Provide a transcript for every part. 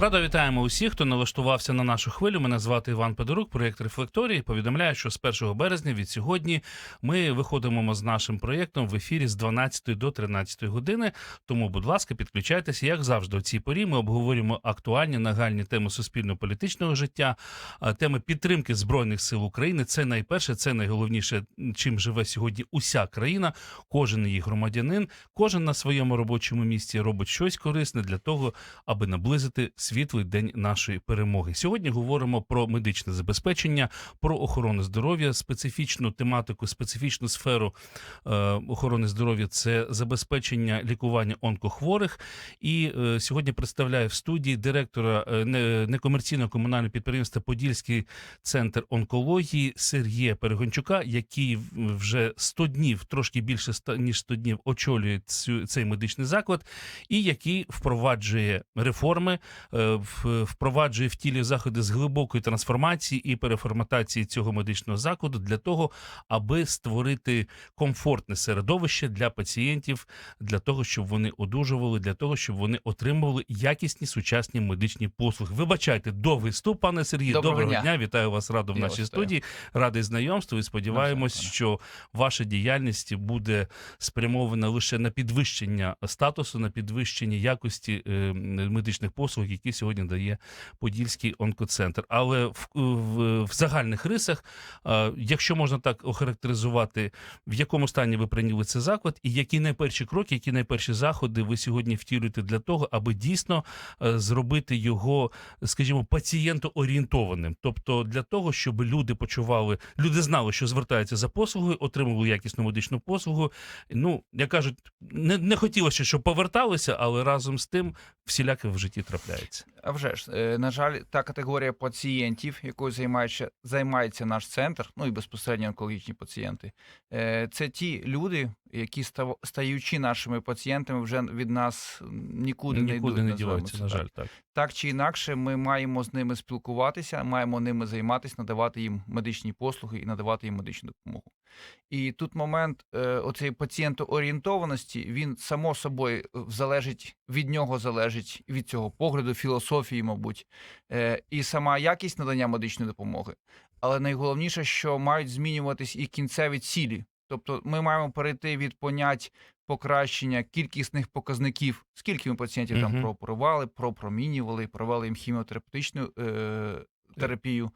Радо вітаємо усіх, хто налаштувався на нашу хвилю. Мене звати Іван Педорук, проєкт Рефлекторії. Повідомляю, що з 1 березня від сьогодні ми виходимо з нашим проєктом в ефірі з 12 до 13 години. Тому, будь ласка, підключайтеся. Як завжди, у цій порі ми обговорюємо актуальні нагальні теми суспільно-політичного життя, теми підтримки збройних сил України. Це найперше, це найголовніше, чим живе сьогодні уся країна, кожен її громадянин, кожен на своєму робочому місці робить щось корисне для того, аби наблизити світлий день нашої перемоги. Сьогодні говоримо про медичне забезпечення, про охорону здоров'я, специфічну тематику, специфічну сферу е, охорони здоров'я це забезпечення лікування онкохворих. І е, сьогодні представляю в студії директора е, не- некомерційного комунального підприємства Подільський центр онкології Сергія Перегончука, який вже 100 днів, трошки більше ніж 100 днів, очолює цю, цей медичний заклад, і який впроваджує реформи, е, впроваджує в тілі заходи з глибокої трансформації і переформатації цього медичного закладу для того, аби створити комфортне середовище для пацієнтів, для того, щоб вони одужували, для того, щоб вони отримували якісні сучасні медичні послуги. Вибачайте, довгий вступ, пане Сергію. Доброго Доброго, дня. дня. Вітаю вас радо в Я нашій студії. Радий знайомству і сподіваємось, що ваша діяльність буде спрямована лише на підвищення статусу, на підвищення якості е, медичних послуг, які сьогодні дає Подільський онкоцентр. Але в, в, в загальних рисах, якщо можна так охарактеризувати, в якому стані ви прийняли цей заклад, і які найперші кроки, які найперші заходи ви сьогодні втілюєте для того, аби дійсно е, зробити його, скажімо, пацієнтоорієнтованим, тобто для того, щоб люди почували, люди знали, що звертаються за послугою, отримували якісну медичну послугу. Ну, як кажуть, не, не хотілося, щоб поверталися, але разом з тим всіляке в житті трапляється. А вже ж, е, на жаль, та категорія пацієнтів, якою займається, займається наш центр, ну і безпосередньо онкологічні пацієнти, е, це ті люди, які став- стаючи нашими пацієнтами, вже від нас нікуди, не Нікуди йдуть. не це на жаль, так. Так чи інакше, ми маємо з ними спілкуватися, маємо ними займатися, надавати їм медичні послуги і надавати їм медичну допомогу. І тут момент е, оцієї пацієнтоорієнтованості, він само собою залежить від нього, залежить від цього погляду, філософії, мабуть, е, і сама якість надання медичної допомоги. Але найголовніше, що мають змінюватись і кінцеві цілі. Тобто, ми маємо перейти від понять покращення кількісних показників, скільки ми пацієнтів Мгм. там прооперували, пропромінювали, провели їм хіміотерапевтичну е, терапію,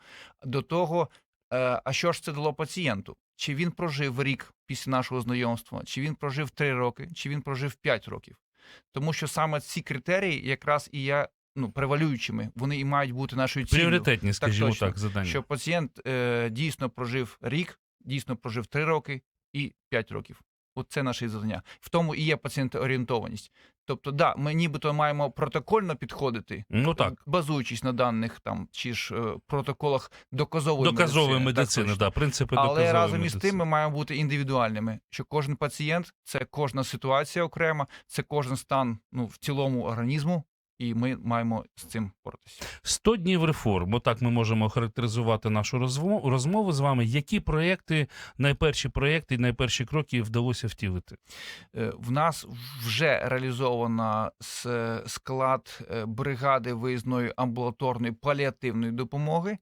до того, е, а що ж це дало пацієнту? Чи він прожив рік після нашого знайомства, чи він прожив 3 роки, чи він прожив 5 років. Тому що саме ці критерії якраз і є ну, превалюючими, вони і мають бути нашою ціллю. Пріоритетні, скажімо так, точно. задання. Що пацієнт е, дійсно прожив рік, дійсно прожив 3 роки і 5 років. От це наше завдання. В тому і є пацієнтоорієнтованість. Тобто, да, ми нібито маємо протокольно підходити, Ну так. базуючись на даних там чи ж е, протоколах доказової Доказової медицини. медицини, да, принципи Але доказової разом із тим ми маємо бути індивідуальними. Що кожен пацієнт це кожна ситуація окрема, це кожен стан ну в цілому організму, і ми маємо з цим боротися. 100 днів реформ. Отак ми можемо охарактеризувати нашу розмову, розмову з вами. Які проєкти, найперші проєкти і найперші кроки вдалося втілити? Е, В нас вже реалізовано склад е, бригади виїзної амбулаторної паліативної допомоги.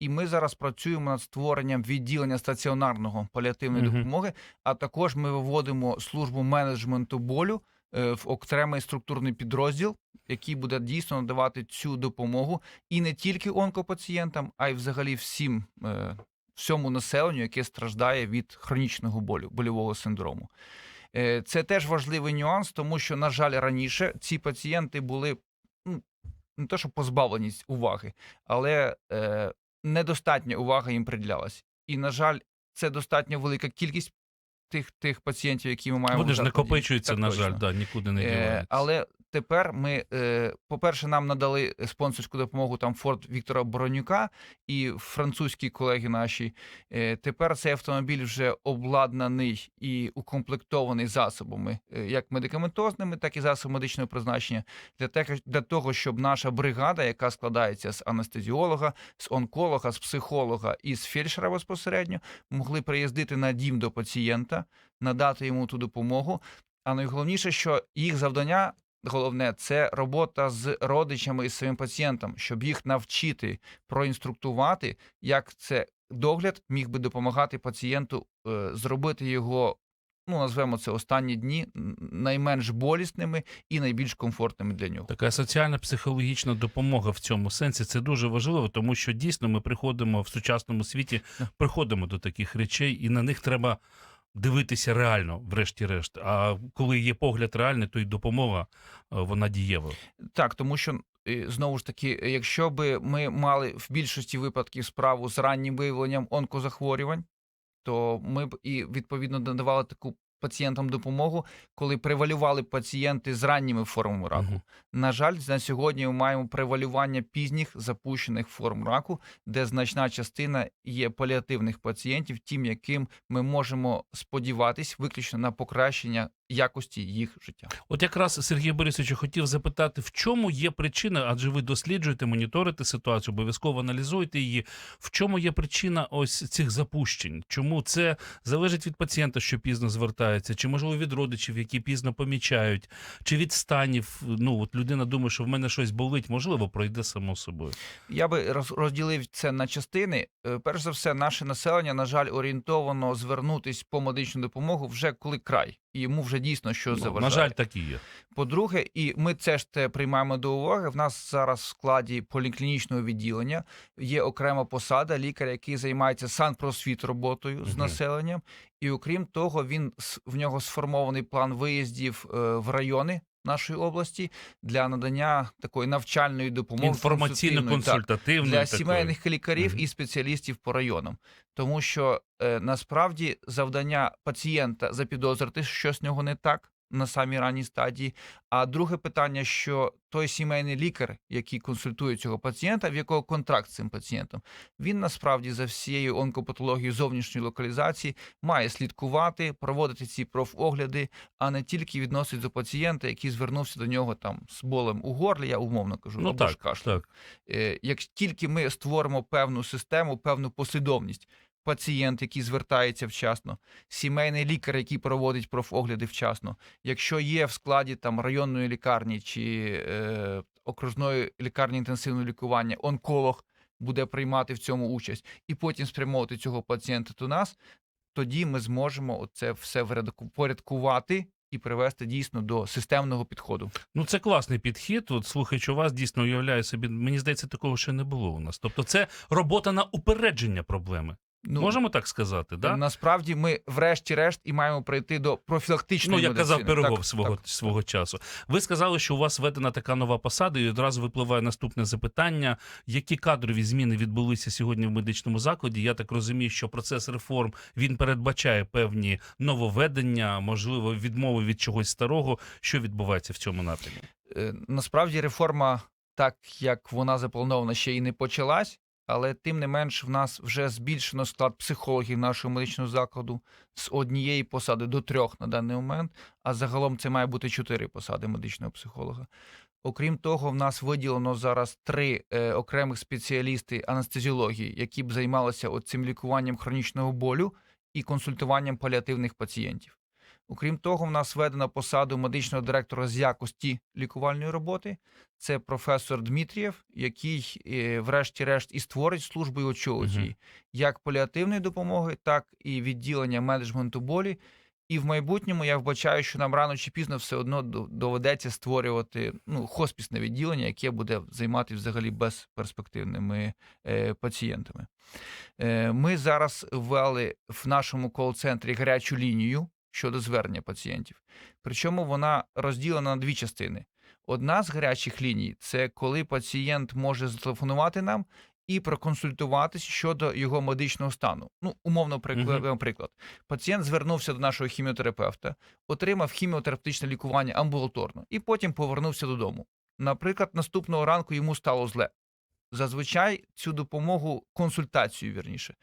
І ми зараз працюємо над створенням відділення стаціонарного паліативної Мгм. допомоги. А також ми виводимо службу менеджменту болю в окремий структурний підрозділ, який буде дійсно надавати цю допомогу і не тільки онкопацієнтам, а й взагалі всім е, всьому населенню, яке страждає від хронічного болю, больового синдрому. Е, Це теж важливий нюанс, тому що, на жаль, раніше ці пацієнти були ну, не те, що позбавлені уваги, але е, недостатня увага їм приділялась. І, на жаль, це достатньо велика кількість тих, тих пацієнтів, які ми маємо. Вони ж накопичуються, на жаль, да, нікуди не Е, діваються. але тепер ми, е, по-перше, нам надали спонсорську допомогу там Форд Віктора Боронюка і французькі колеги наші. Е, Тепер цей автомобіль вже обладнаний і укомплектований засобами, е, як медикаментозними, так і засобами медичного призначення, для того, щоб наша бригада, яка складається з анестезіолога, з онколога, з психолога і з фельдшера безпосередньо, могли приїздити на дім до пацієнта, надати йому ту допомогу. А найголовніше, що їх завдання. Головне це робота з родичами і самим пацієнтом, щоб їх навчити проінструктувати, як це догляд міг би допомагати пацієнту е, зробити його, ну назвемо це останні дні, найменш болісними і найбільш комфортними для нього. Така соціальна психологічна допомога в цьому сенсі це дуже важливо, тому що дійсно ми приходимо в сучасному світі, приходимо до таких речей, і на них треба дивитися реально, врешті-решт. А коли є погляд реальний, то й допомога е, вона дієва. Так, тому що е, знову ж таки, якщо би ми мали в більшості випадків справу з раннім виявленням онкозахворювань, то ми б і відповідно надавали таку пацієнтам допомогу, коли превалювали пацієнти з ранніми формами раку. Угу. На жаль, на сьогодні ми маємо превалювання пізніх запущених форм раку, де значна частина є паліативних пацієнтів, тим, яким ми можемо сподіватись виключно на покращення якості їх життя. От якраз Сергій Борисович хотів запитати, в чому є причина, адже ви досліджуєте, моніторите ситуацію, обов'язково аналізуєте її. В чому є причина ось цих запущень? Чому це залежить від пацієнта, що пізно звертається, чи можливо від родичів, які пізно помічають, чи від станів? Ну от людина думає, що в мене щось болить, можливо, пройде само собою. Я би роз- розділив це на частини. Е, Перш за все, наше населення, на жаль, орієнтовано звернутись по медичну допомогу вже коли край, і йому вже дійсно що Ну, заважає. на жаль, такі є. По-друге, і ми це ж те приймаємо до уваги. В нас зараз в складі поліклінічного відділення є окрема посада лікаря, який займається санпросвіт роботою з населенням. І окрім того, він в нього сформований план виїздів е, в райони нашої області для надання такої навчальної допомоги Інформаційно-консультативної для такої. сімейних лікарів Мгм. і спеціалістів по районам, тому що е, насправді завдання пацієнта запідозрити, що з нього не так на самій ранній стадії. А друге питання, що той сімейний лікар, який консультує цього пацієнта, в якого контракт з цим пацієнтом, він насправді за всією онкопатологією зовнішньої локалізації має слідкувати, проводити ці профогляди, а не тільки відносить до пацієнта, який звернувся до нього там з болем у горлі, я умовно кажу, Ну або ж так, кашлем. так. Е, Як тільки ми створимо певну систему, певну послідовність, пацієнт, який звертається вчасно, сімейний лікар, який проводить профогляди вчасно, якщо є в складі там районної лікарні чи е, окружної лікарні інтенсивного лікування, онколог буде приймати в цьому участь, і потім спрямовувати цього пацієнта до нас, тоді ми зможемо це все впорядкувати і привести дійсно до системного підходу. Ну, це класний підхід. От слухаючи вас, дійсно уявляю собі. Мені здається, такого ще не було у нас. Тобто, це робота на упередження проблеми. Ну, Можемо так сказати, да? Насправді ми, врешті-решт, і маємо прийти до профілактичної Ну, як казав. Пирогов Так, свого, так. свого часу. Ви сказали, що у вас введена така нова посада, і одразу випливає наступне запитання: які кадрові зміни відбулися сьогодні в медичному закладі? Я так розумію, що процес реформ він передбачає певні нововведення, можливо, відмови від чогось старого. Що відбувається в цьому напрямі? Е, Насправді реформа, так як вона запланована, ще й не почалась, але тим не менш в нас вже збільшено склад психологів нашого медичного закладу з однієї посади до трьох на даний момент, а загалом це має бути чотири посади медичного психолога. Окрім того, в нас виділено зараз три е, окремих спеціалісти анестезіології, які б займалися цим лікуванням хронічного болю і консультуванням паліативних пацієнтів. Окрім того, в нас введена посаду медичного директора з якості лікувальної роботи. Це професор Дмитрієв, який, е, врешті-решт, і створить службу і очолить її як паліативної допомоги, так і відділення менеджменту болі. І в майбутньому я вбачаю, що нам рано чи пізно все одно доведеться створювати ну, хоспісне відділення, яке буде займатися взагалі безперспективними е, пацієнтами. Е, ми зараз ввели в нашому кол-центрі гарячу лінію щодо звернення пацієнтів. Причому вона розділена на дві частини. Одна з гарячих ліній це коли пацієнт може зателефонувати нам і проконсультуватися щодо його медичного стану. Ну, умовно, приклад, Мгм. приклад. Пацієнт звернувся до нашого хіміотерапевта, отримав хіміотерапевтичне лікування амбулаторно і потім повернувся додому. Наприклад, наступного ранку йому стало зле. Зазвичай цю допомогу, консультацію вірніше,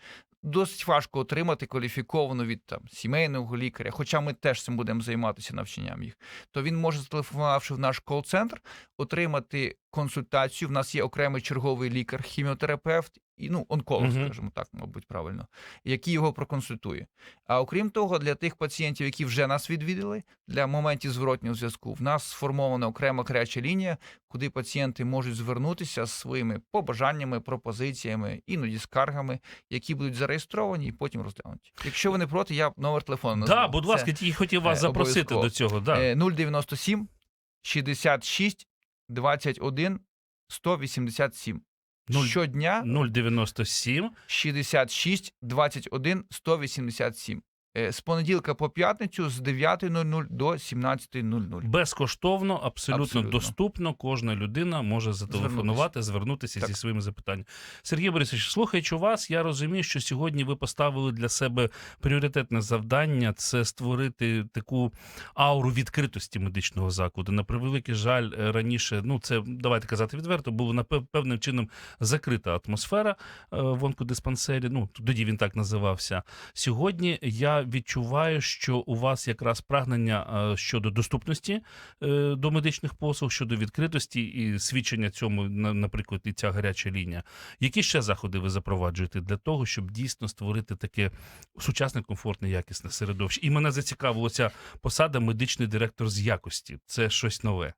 досить важко отримати кваліфіковану від там сімейного лікаря, хоча ми теж цим будемо займатися навчанням їх. То він може, зателефонувавши в наш кол-центр, отримати консультацію. В нас є окремий черговий лікар, хіміотерапевт і ну онколог, Мгм. скажімо так, мабуть, правильно, який його проконсультує. А окрім того, для тих пацієнтів, які вже нас відвідали, для моментів зворотнього зв'язку, в нас сформована окрема гаряча лінія, куди пацієнти можуть звернутися з своїми побажаннями, пропозиціями, іноді скаргами, які будуть зареєстровані і потім розглянуті. Якщо ви не проти, я номер телефону назву. Так, будь ласка, тільки хотів вас е, запросити до цього. Да. Е, 097 66 21 187. Щодня 097 66 21 187. Е, З понеділка по п'ятницю з 9.00 до 17.00. безкоштовно, абсолютно, Абсолютно. доступно. Кожна людина може зателефонувати, звернутися зі Так. своїми запитаннями. Сергій Борисович, слухаючи вас, я розумію, що сьогодні ви поставили для себе пріоритетне завдання це створити таку ауру відкритості медичного закладу. На превеликий жаль, е, раніше, ну це давайте казати відверто, була напев- певним чином закрита атмосфера е, в онкодиспансері. Ну тоді він так називався. Сьогодні я відчуваю, що у вас якраз прагнення е, щодо доступності е, до медичних послуг, щодо відкритості і свідчення цьому, на- наприклад, і ця гаряча лінія. Які ще заходи ви запроваджуєте для того, щоб дійсно створити таке сучасне, комфортне, якісне середовище? І мене зацікавила ця посада медичний директор з якості. Це щось нове.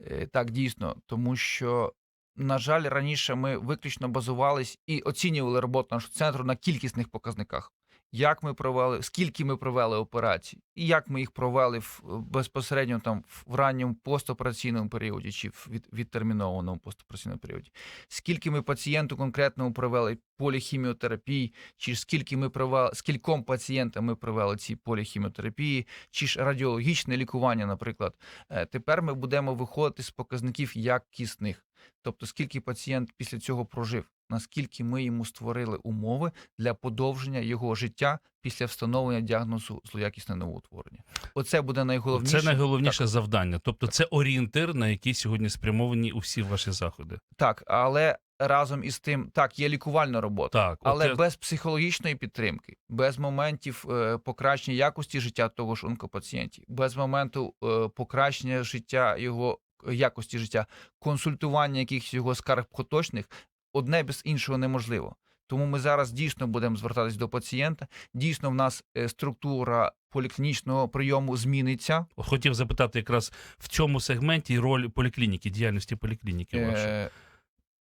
Е, Так, дійсно, тому що, на жаль, раніше ми виключно базувались і оцінювали роботу нашого центру на кількісних показниках. Як ми провели, скільки ми провели операцій, і як ми їх провели в безпосередньо там в ранньому постопераційному періоді чи в від, відтермінованому постопераційному періоді, скільки ми пацієнту конкретному провели поліхіміотерапії, чи скільки ми провели, скільком пацієнтам ми провели ці поліхіміотерапії, чи ж радіологічне лікування, наприклад. Е, Тепер ми будемо виходити з показників якісних, тобто скільки пацієнт після цього прожив, наскільки ми йому створили умови для подовження його життя після встановлення діагнозу злоякісне новоутворення. Оце буде найголовніше. Це найголовніше завдання. Тобто, це орієнтир, на який сьогодні спрямовані усі ваші заходи. Так, але разом із тим, так, є лікувальна робота. Так, Але от, без психологічної підтримки, без моментів е, покращення якості життя того ж онкопацієнтів, без моменту е, покращення життя його е, якості життя, консультування якихось його скарг поточних, одне без іншого неможливо. Тому ми зараз дійсно будемо звертатись до пацієнта. Дійсно, в нас е, структура поліклінічного прийому зміниться. Хотів запитати якраз в цьому сегменті роль поліклініки, діяльності поліклініки вашої. Е,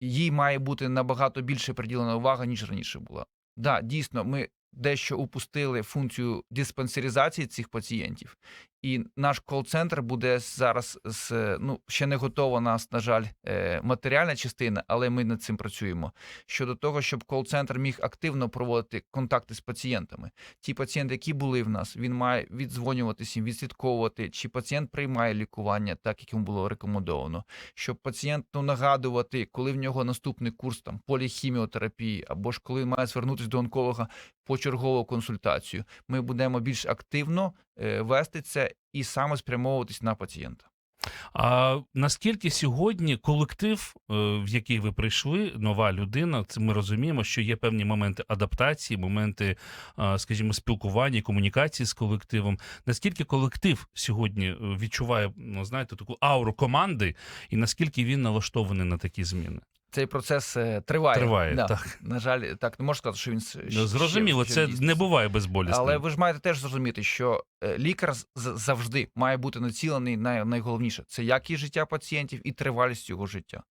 їй має бути набагато більше приділена увага, ніж раніше була. Да, дійсно, ми дещо упустили функцію диспансеризації цих пацієнтів, і наш кол-центр буде зараз з ну ще не готова нас, на жаль, е, матеріальна частина, але ми над цим працюємо. Щодо того, щоб кол-центр міг активно проводити контакти з пацієнтами. Ті пацієнти, які були в нас, він має віддзвонюватися, їм, відслідковувати, чи пацієнт приймає лікування, так як йому було рекомендовано щоб пацієнту нагадувати, коли в нього наступний курс там поліхіміотерапії, або ж коли має звернутися до онколога по чергову консультацію. Ми будемо більш активно вести це і саме спрямовуватись на пацієнта. А наскільки сьогодні колектив, е, в який ви прийшли, нова людина, це ми розуміємо, що є певні моменти адаптації, моменти, скажімо, спілкування, комунікації з колективом. Наскільки колектив сьогодні е, відчуває, ну знаєте, таку ауру команди, і наскільки він налаштований на такі зміни? Цей процес е, триває. Триває, да. так. На жаль, так не можу сказати, що він ще- Ну, Зрозуміло, ще- це ще не буває безболісним. Але ви ж маєте теж зрозуміти, що е, лікар завжди має бути націлений на найголовніше це якість життя пацієнтів і тривалість його життя.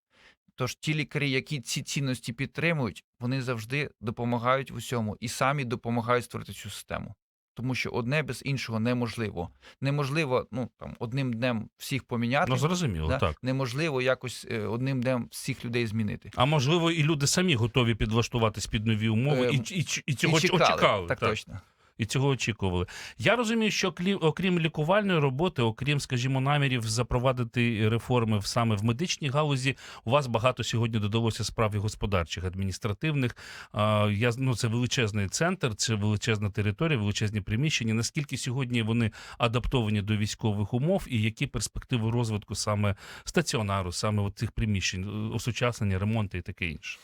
Тож ті лікарі, які ці цінності підтримують, вони завжди допомагають в усьому і самі допомагають створити цю систему. Тому що одне без іншого неможливо. Неможливо ну там одним днем всіх поміняти. Ну, зрозуміло, да? так. Неможливо якось е, одним днем всіх людей змінити. А можливо, і люди самі готові підлаштуватись під нові умови, Е, і, і, і цього і чекали, очікали. так, точно. І цього очікували. Я розумію, що окрім лікувальної роботи, окрім, скажімо, намірів запровадити реформи саме в медичній галузі, у вас багато сьогодні додалося справ і господарчих, адміністративних. Я ну це величезний центр, це величезна територія, величезні приміщення. Наскільки сьогодні вони адаптовані до військових умов, і які перспективи розвитку саме стаціонару, саме от цих приміщень, осучаснення, ремонти і таке інше?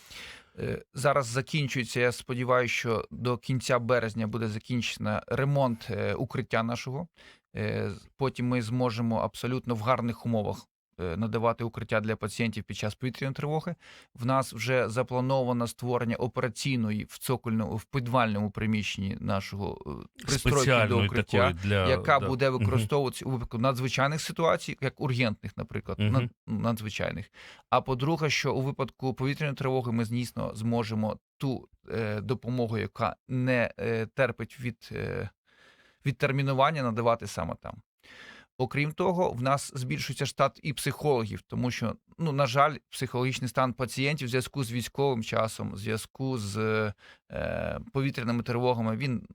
Е, Зараз закінчується. Я сподіваюся, що до кінця березня буде закінчено ремонт е, укриття нашого. Е, Потім ми зможемо абсолютно в гарних умовах надавати укриття для пацієнтів під час повітряної тривоги. В нас вже заплановано створення операційної в цокольному в підвальному приміщенні нашого е, пристройки до укриття. для яка да. буде використовуватися у випадку надзвичайних ситуацій, як ургентних, наприклад, над- надзвичайних. А по-друге, що у випадку повітряної тривоги ми дійсно зможемо ту е, допомогу, яка не е, терпить від, е, відтермінування, надавати саме там. Окрім того, в нас збільшується штат і психологів, тому що, ну, на жаль, психологічний стан пацієнтів в зв'язку з військовим часом, в зв'язку з е, повітряними тривогами, він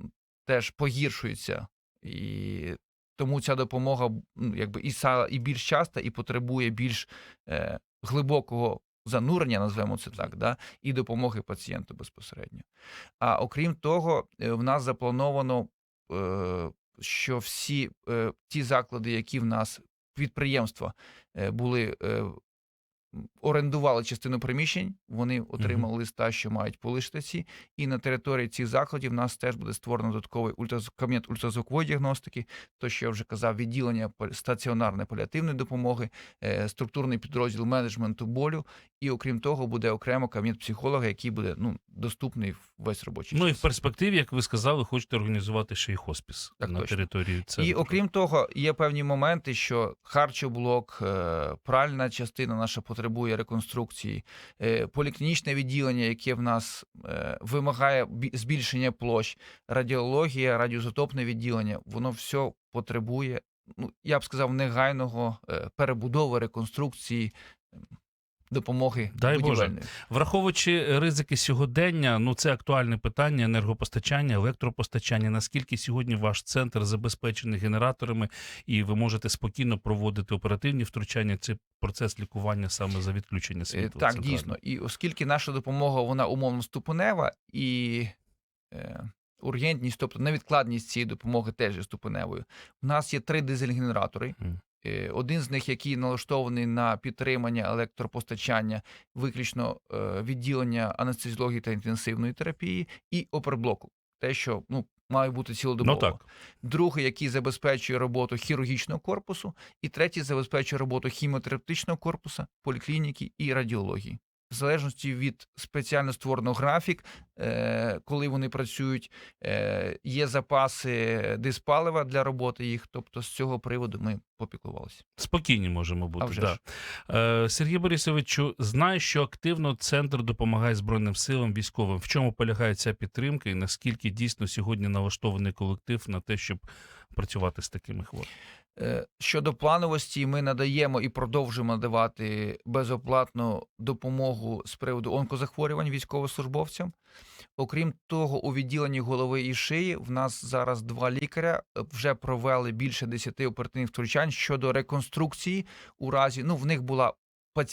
теж погіршується. І тому ця допомога ну, якби і, і більш часто, і потребує більш е, глибокого занурення, назвемо це так, да, і допомоги пацієнту безпосередньо. А окрім того, е, в нас заплановано, е, що всі е, ті заклади, які в нас підприємства е, були. Е, Орендували частину приміщень, вони отримали листа, що мають полишити ці. І на території цих закладів в нас теж буде створено додатковий ультразвук, кабінет ультразвукової діагностики, то, що я вже казав, відділення стаціонарної паліативної допомоги, е, структурний підрозділ менеджменту болю. І окрім того, буде окремо кабінет психолога, який буде ну, доступний весь робочий Ну і в перспективі, як ви сказали, хочете організувати ще й хоспіс Так на точно. території центру. І окрім того, є певні моменти, що харчоблок, е, пральна частина наша потребує реконструкції, е, поліклінічне відділення, яке в нас е, вимагає збільшення площ, радіологія, радіозотопне відділення, воно все потребує, ну я б сказав, негайного е, перебудови, реконструкції. Допомоги Дай Боже. Враховуючи ризики сьогодення, ну це актуальне питання енергопостачання, електропостачання. Наскільки сьогодні ваш центр забезпечений генераторами, і ви можете спокійно проводити оперативні втручання? Це процес лікування саме за відключення Е, світла. Так, центрального? дійсно. І оскільки наша допомога вона умовно ступенева і е, ургентність, тобто невідкладність цієї допомоги теж є ступеневою. У нас є три дизель-генератори. Е, Один з них, який налаштований на підтримання електропостачання, виключно е, відділення анестезіології та інтенсивної терапії, і оперблоку. Те, що ну, має бути цілодобово. Ну так. Другий, який забезпечує роботу хірургічного корпусу, і третій забезпечує роботу хіміотерапевтичного корпусу, поліклініки і радіології. В залежності від спеціально створеного графік, е, коли вони працюють, е, є запаси диспалива для роботи їх. Тобто з цього приводу ми попіклувалися. Спокійні можемо А бути. вже Да. ж. Е, Сергій Борисовичу, знаю, що активно центр допомагає Збройним силам військовим. В чому полягає ця підтримка, і наскільки дійсно сьогодні налаштований колектив на те, щоб працювати з такими хворими? Е, Щодо плановості, ми надаємо і продовжуємо надавати безоплатну допомогу з приводу онкозахворювань військовослужбовцям. Окрім того, у відділенні голови і шиї в нас зараз два лікаря вже провели більше 10 оперативних втручань щодо реконструкції у разі. Ну, в них була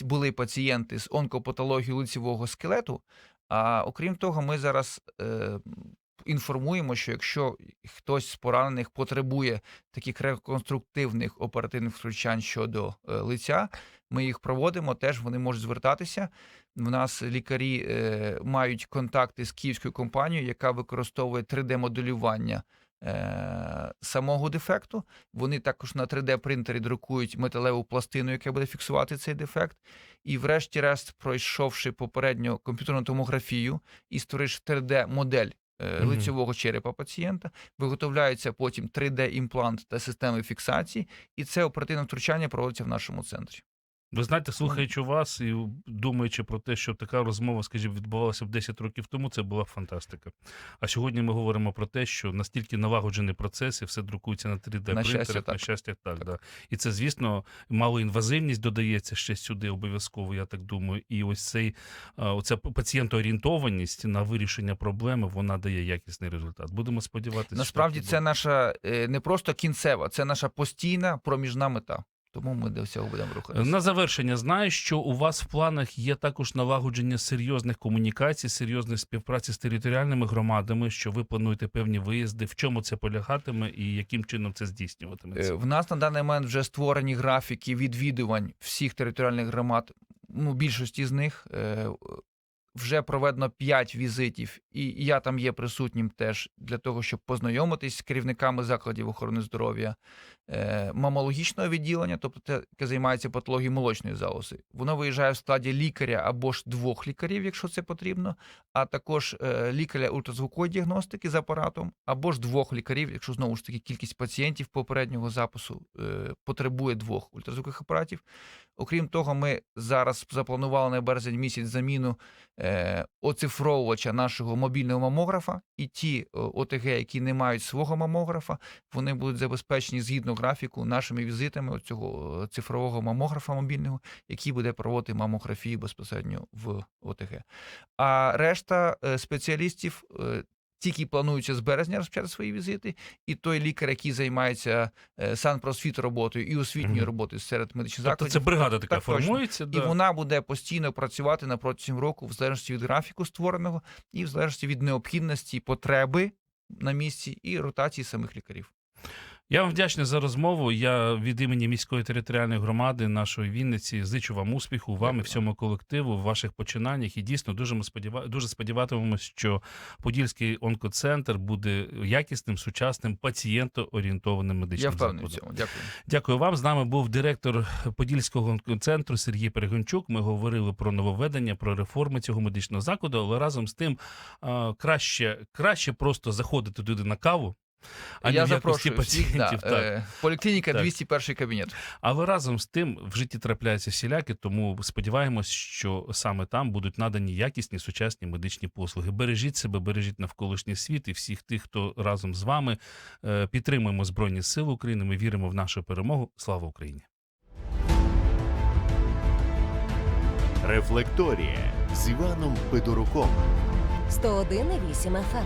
були пацієнти з онкопатологією лицевого скелету. А окрім того, ми зараз е, інформуємо, що якщо хтось з поранених потребує таких реконструктивних оперативних втручань щодо е, лиця. Ми їх проводимо, теж вони можуть звертатися. У нас лікарі е, мають контакти з київською компанією, яка використовує 3D-моделювання е, самого дефекту. Вони також на 3D-принтері друкують металеву пластину, яка буде фіксувати цей дефект. І, врешті-решт, пройшовши попередньо комп'ютерну томографію і створивши 3D-модель е, Мгм. лицевого черепа пацієнта, виготовляється потім 3D-імплант та системи фіксації, і це оперативне втручання проводиться в нашому центрі. Ви знаєте, слухаючи вас і думаючи про те, що така розмова, скажімо, відбувалася б 10 років тому, це була фантастика. А сьогодні ми говоримо про те, що настільки налагоджений процес і все друкується на 3D На щастя, на так. щастя, так, Да. І це, звісно, малоінвазивність додається ще сюди обов'язково, я так думаю. І ось цей оця пацієнтоорієнтованість на вирішення проблеми, вона дає якісний результат. Будемо сподіватися. Насправді це буде. наша е, не просто кінцева, це наша постійна проміжна мета. Тому ми до всього будемо рухатися. На завершення знаю, що у вас в планах є також налагодження серйозних комунікацій, серйозної співпраці з територіальними громадами, що ви плануєте певні виїзди. В чому це полягатиме і яким чином це здійснюватиметься? Е, В нас на даний момент вже створені графіки відвідувань всіх територіальних громад. Ну, більшості з них е, вже проведено 5 візитів, і я там є присутнім теж для того, щоб познайомитись з керівниками закладів охорони здоров'я, е, мамологічного відділення, тобто те, яке займається патологією молочної залози. Воно виїжджає в складі лікаря або ж двох лікарів, якщо це потрібно, а також е, лікаря ультразвукової діагностики з апаратом, або ж двох лікарів, якщо знову ж таки кількість пацієнтів попереднього запису е, потребує двох ультразвукових апаратів. Окрім того, ми зараз запланували на березень місяць заміну е, оцифровувача нашого мобільного мамографа, і ті е, ОТГ, які не мають свого мамографа, вони будуть забезпечені згідно графіку нашими візитами цього цифрового мамографа мобільного, який буде проводити мамографію безпосередньо в ОТГ. А решта е, спеціалістів. Тільки плануються з березня розпочати свої візити, і той лікар, який займається е, санпросвіт роботою і освітньою роботою серед медичних Тобто закладів, це бригада така так формується, формується. і вона буде постійно працювати на протягом року, в залежності від графіку створеного, і в залежності від необхідності, потреби на місці і ротації самих лікарів. Я вам вдячний за розмову. Я від імені міської територіальної громади нашої Вінниці зичу вам успіху, вам і всьому колективу в ваших починаннях. І дійсно дуже ми сподіва... дуже сподіватимемось, що Подільський онкоцентр буде якісним, сучасним, пацієнтоорієнтованим медичним Я впевнений в цьому. Дякую. Дякую вам. З нами був директор Подільського онкоцентру Сергій Перегончук. Ми говорили про нововведення, про реформи цього медичного закладу, але разом з тим краще, краще просто заходити туди на каву. А Я запрошую всіх. Да, пацієнтів. так. е, поліклініка Так. 201 кабінет. Але разом з тим в житті трапляються всіляки, тому сподіваємось, що саме там будуть надані якісні сучасні медичні послуги. Бережіть себе, бережіть навколишній світ і всіх тих, хто разом з вами Е, підтримуємо Збройні Сили України. Ми віримо в нашу перемогу. Слава Україні! Рефлекторія з Іваном Федоруком. 101,8 FM.